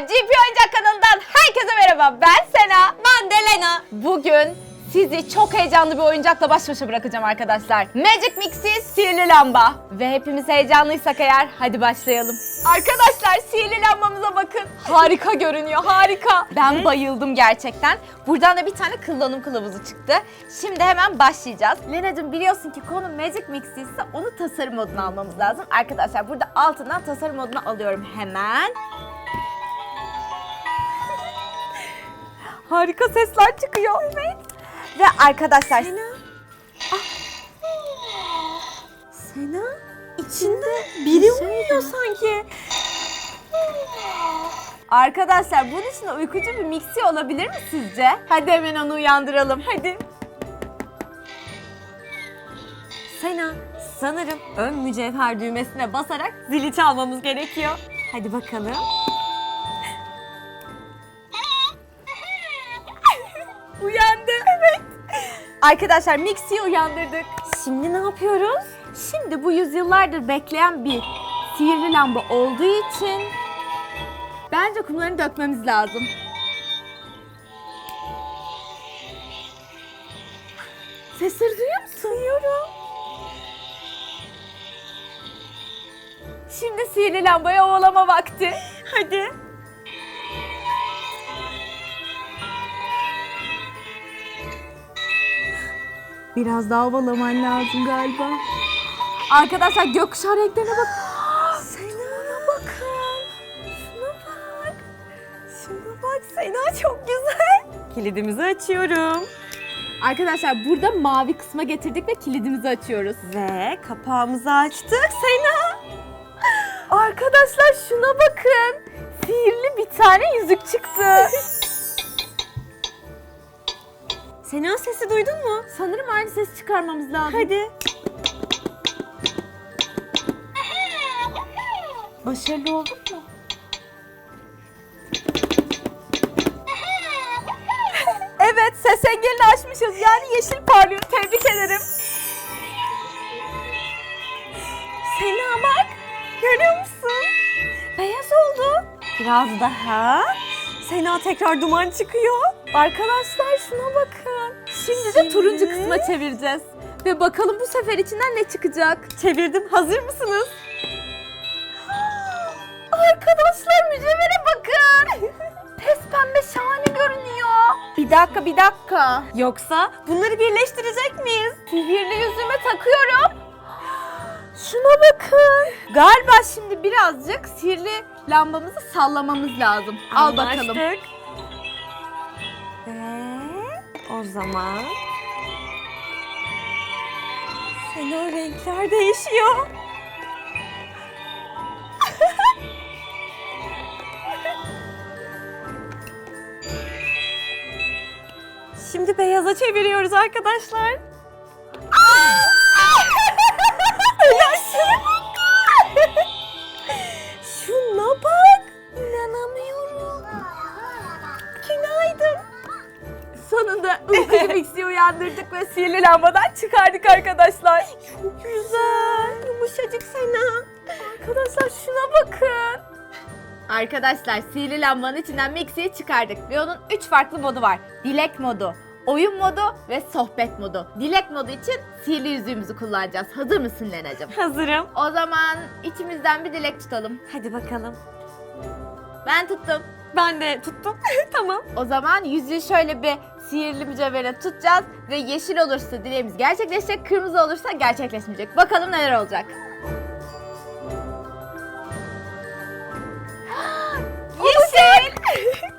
GP Oyuncak kanalından herkese merhaba. Ben Sena. Ben de Lena. Bugün sizi çok heyecanlı bir oyuncakla baş başa bırakacağım arkadaşlar. Magic Mix'i sihirli lamba. Ve hepimiz heyecanlıysak eğer hadi başlayalım. Arkadaşlar sihirli lambamıza bakın. Harika görünüyor harika. Ben bayıldım gerçekten. Buradan da bir tane kullanım kılavuzu çıktı. Şimdi hemen başlayacağız. Lena'cığım biliyorsun ki konu Magic Mix ise onu tasarım moduna almamız lazım. Arkadaşlar burada altından tasarım moduna alıyorum hemen. Harika sesler çıkıyor. Evet. Ve arkadaşlar... Sena. Sena içinde biri uyuyor sanki. Arkadaşlar bunun için uykucu bir mixi olabilir mi sizce? Hadi hemen onu uyandıralım. Hadi. Sena sanırım ön mücevher düğmesine basarak zili çalmamız gerekiyor. Hadi bakalım. Arkadaşlar Mixi'yi uyandırdık. Şimdi ne yapıyoruz? Şimdi bu yüzyıllardır bekleyen bir sihirli lamba olduğu için bence kumlarını dökmemiz lazım. Sesleri duyuyor musun? Duyuyorum. Şimdi sihirli lambayı ovalama vakti. Hadi. Biraz daha ovalaman lazım galiba. Arkadaşlar gökkuşağı renklerine bak. Sena'ya bakın. Şuna bak. Şuna bak Sena çok güzel. Kilidimizi açıyorum. Arkadaşlar burada mavi kısma getirdik ve kilidimizi açıyoruz. Ve kapağımızı açtık Sena. Arkadaşlar şuna bakın. Sihirli bir tane yüzük çıktı. Sena sesi duydun mu? Sanırım aynı ses çıkarmamız lazım. Hadi. Başarılı olduk mu? evet ses engelini aşmışız. Yani yeşil parlıyor. Tebrik ederim. Sena bak. Görüyor musun? Beyaz oldu. Biraz daha. Sena tekrar duman çıkıyor. Arkadaşlar şuna bakın. Şimdi de turuncu kısma çevireceğiz. Ve bakalım bu sefer içinden ne çıkacak? Çevirdim. Hazır mısınız? Arkadaşlar mücevhere bakın. Pes pembe şahane görünüyor. Bir dakika bir dakika. Yoksa bunları birleştirecek miyiz? Sihirli yüzüme takıyorum. Şuna bakın. Galiba şimdi birazcık sihirli lambamızı sallamamız lazım. Al bakalım. Anlaştık. O zaman Sena renkler değişiyor. Şimdi beyaza çeviriyoruz arkadaşlar. Uyandırdık ve sihirli lambadan çıkardık arkadaşlar. Çok güzel. Yumuşacık Sena. Arkadaşlar şuna bakın. Arkadaşlar sihirli lambanın içinden Mixi'yi çıkardık ve onun 3 farklı modu var. Dilek modu, oyun modu ve sohbet modu. Dilek modu için sihirli yüzüğümüzü kullanacağız. Hazır mısın Lena'cığım? Hazırım. O zaman içimizden bir dilek tutalım. Hadi bakalım. Ben tuttum. Ben de tuttum. tamam. O zaman yüzüğü şöyle bir sihirli mücevhere tutacağız ve yeşil olursa dileğimiz gerçekleşecek, kırmızı olursa gerçekleşmeyecek. Bakalım neler olacak. Yeşil!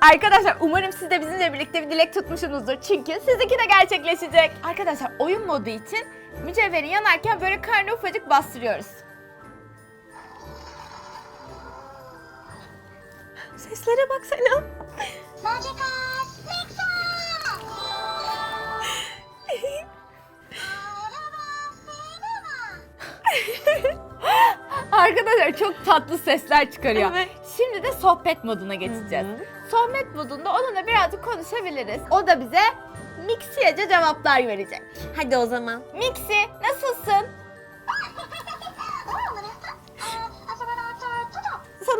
Arkadaşlar umarım siz de bizimle birlikte bir dilek tutmuşsunuzdur. Çünkü sizinki de gerçekleşecek. Arkadaşlar oyun modu için mücevheri yanarken böyle karnı ufacık bastırıyoruz. Seslere bak Sena. Magical Mixer! Arkadaşlar çok tatlı sesler çıkarıyor. Evet. Şimdi de sohbet moduna geçeceğiz. Hı Sohbet modunda onunla birazcık konuşabiliriz. O da bize Mixi'yece cevaplar verecek. Hadi o zaman. Mixi nasılsın?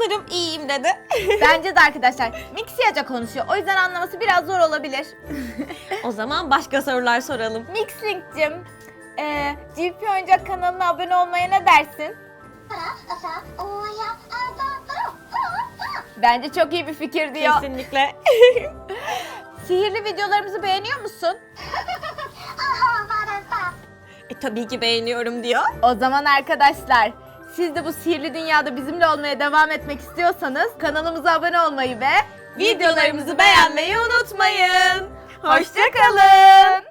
Sanırım iyiyim dedi. Bence de arkadaşlar Mixiyaca konuşuyor. O yüzden anlaması biraz zor olabilir. o zaman başka sorular soralım. Mixlink'cim, e, GP Oyuncak kanalına abone olmaya ne dersin? Bence çok iyi bir fikir diyor. Kesinlikle. Sihirli videolarımızı beğeniyor musun? e, tabii ki beğeniyorum diyor. O zaman arkadaşlar siz de bu sihirli dünyada bizimle olmaya devam etmek istiyorsanız kanalımıza abone olmayı ve videolarımızı beğenmeyi unutmayın. Hoşçakalın.